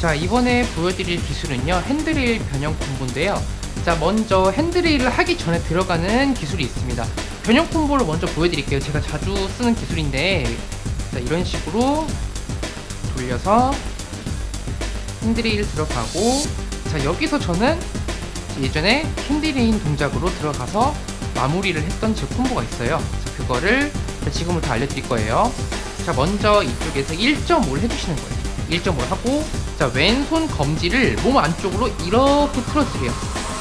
자 이번에 보여드릴 기술은요 핸드레일 변형 콤보인데요. 자 먼저 핸드레일을 하기 전에 들어가는 기술이 있습니다. 변형 콤보를 먼저 보여드릴게요. 제가 자주 쓰는 기술인데 자 이런 식으로 돌려서 핸드레일 들어가고 자 여기서 저는 예전에 캔디레인 동작으로 들어가서 마무리를 했던 제 콤보가 있어요. 자 그거를 지금부터 알려드릴 거예요. 자 먼저 이쪽에서 1.5를 해주시는 거예요 1.5를 하고 자 왼손 검지를 몸 안쪽으로 이렇게 틀어주세요.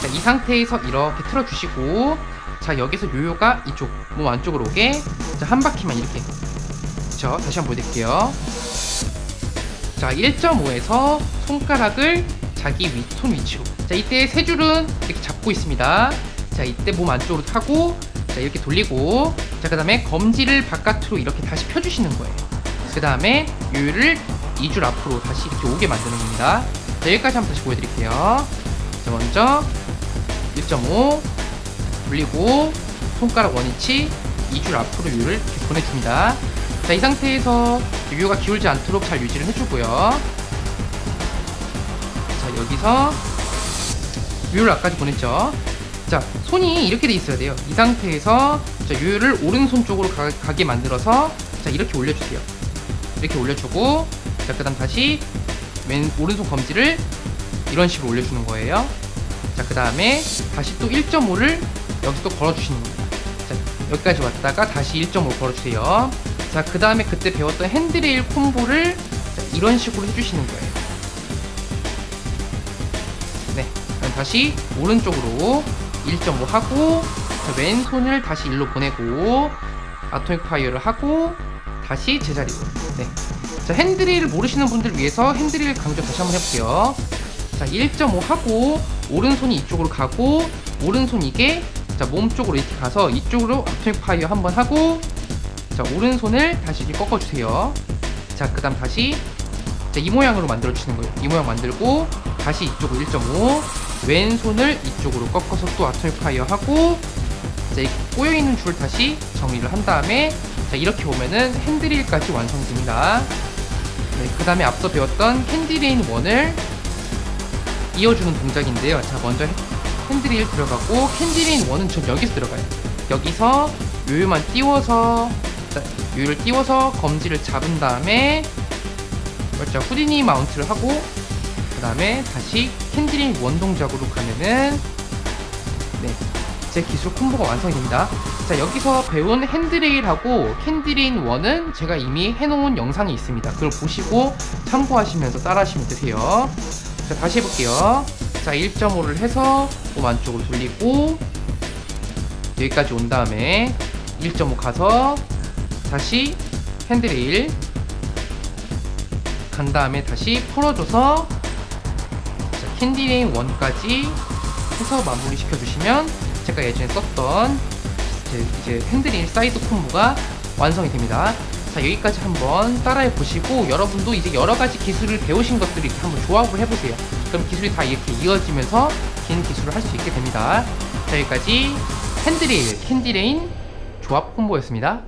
자 이 상태에서 이렇게 틀어주시고 자 여기서 요요가 이쪽 몸 안쪽으로 오게. 자 한 바퀴만 이렇게. 그쵸? 다시 한번 보여드릴게요. 자 1.5에서 손가락을 자기 위, 손 위치로. 자 이때 세 줄은 이렇게 잡고 있습니다. 자 이때 몸 안쪽으로 타고 자 이렇게 돌리고 자 그 다음에 검지를 바깥으로 이렇게 다시 펴주시는 거예요. 그 다음에 요요를 2줄 앞으로 다시 이렇게 오게 만드는 겁니다. 자 여기까지 한번 다시 보여드릴게요. 자 먼저 1.5 돌리고 손가락 원위치 2줄 앞으로 요요를 이렇게 보내줍니다. 자 이 상태에서 요요가 기울지 않도록 잘 유지를 해주고요. 자 여기서 요요를 아까지 보냈죠? 자 손이 이렇게 돼 있어야 돼요. 이 상태에서 자 요요를 오른손 쪽으로 가, 가게 만들어서 자 이렇게 올려주세요. 이렇게 올려주고 자 그 다음 다시 왼 오른손 검지를 이런 식으로 올려주는 거예요. 자 그 다음에 다시 또 1.5를 여기서 또 걸어주시는 겁니다 자 여기까지 왔다가 다시 1.5 걸어주세요. 자 그 다음에 그때 배웠던 핸드레일 콤보를 자, 이런 식으로 해주시는 거예요. 네 그럼 다시 오른쪽으로 1.5 하고 자, 왼손을 다시 일로 보내고 아토믹 파이어를 하고 다시 제자리로. 네. 자 핸드레일을 모르시는 분들 위해서 핸드레일 강조 다시 한번 해볼게요. 자 1.5 하고 오른손이 이쪽으로 가고 오른손 이게 자 몸쪽으로 이렇게 가서 이쪽으로 아토믹 파이어 한번 하고 자 오른손을 다시 이렇게 꺾어주세요. 자 그 다음 다시 자, 이 모양으로 만들어 주시는 거예요. 이 모양 만들고 다시 이쪽으로 1.5 왼손을 이쪽으로 꺾어서 또 아토믹 파이어 하고 자 이렇게 꼬여있는 줄 다시 정리를 한 다음에 자 이렇게 오면은 핸드릴까지 완성됩니다 네, 그 다음에 앞서 배웠던 핸드레인 1을 이어주는 동작인데요. 자 먼저 핸드릴 들어가고 핸드레인 1은 전 여기서 들어가요. 여기서 요요만 띄워서 자, 요요를 띄워서 검지를 잡은 다음에 그렇죠 후디니 마운트를 하고 그 다음에 다시 캔디링 원 동작으로 가면은 네, 제 기술 콤보가 완성이 됩니다. 자 여기서 배운 핸드레일하고 캔디린 원은 제가 이미 해놓은 영상이 있습니다. 그걸 보시고 참고하시면서 따라하시면 되세요. 자 다시 해볼게요. 자 1.5를 해서 몸 안쪽으로 돌리고 여기까지 온 다음에 1.5 가서 다시 핸드레일 간 다음에 다시 풀어줘서 자, 캔디레인 1까지 해서 마무리 시켜주시면 제가 예전에 썼던 이제, 핸드릴 사이드 콤보가 완성이 됩니다. 자 여기까지 한번 따라해 보시고 여러분도 이제 여러 가지 기술을 배우신 것들을 이렇게 한번 조합을 해보세요. 그럼 기술이 다 이렇게 이어지면서 긴 기술을 할 수 있게 됩니다. 자 여기까지 핸드릴 캔디레인 조합 콤보였습니다.